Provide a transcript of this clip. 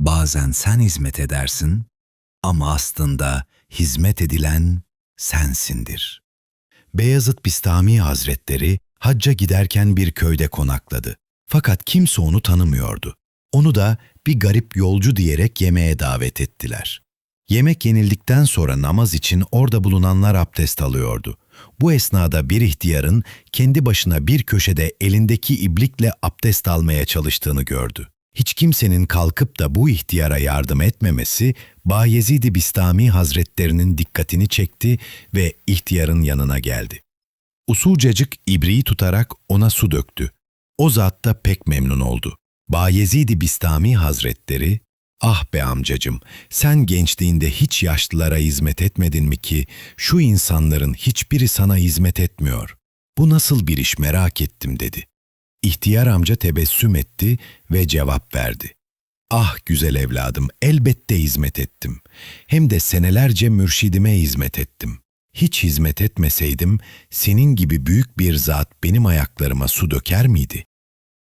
Bazen sen hizmet edersin ama aslında hizmet edilen sensindir. Beyazıt Bistami Hazretleri hacca giderken bir köyde konakladı. Fakat kimse onu tanımıyordu. Onu da bir garip yolcu diyerek yemeğe davet ettiler. Yemek yenildikten sonra namaz için orada bulunanlar abdest alıyordu. Bu esnada bir ihtiyarın kendi başına bir köşede elindeki iblikle abdest almaya çalıştığını gördü. Hiç kimsenin kalkıp da bu ihtiyara yardım etmemesi Bayezid-i Bistami Hazretlerinin dikkatini çekti ve ihtiyarın yanına geldi. Usulcacık ibriği tutarak ona su döktü. O zat da pek memnun oldu. Bayezid-i Bistami Hazretleri, ''Ah be amcacım, sen gençliğinde hiç yaşlılara hizmet etmedin mi ki şu insanların hiçbiri sana hizmet etmiyor? Bu nasıl bir iş merak ettim.'' dedi. İhtiyar amca tebessüm etti ve cevap verdi. Ah güzel evladım, elbette hizmet ettim. Hem de senelerce mürşidime hizmet ettim. Hiç hizmet etmeseydim, senin gibi büyük bir zat benim ayaklarıma su döker miydi?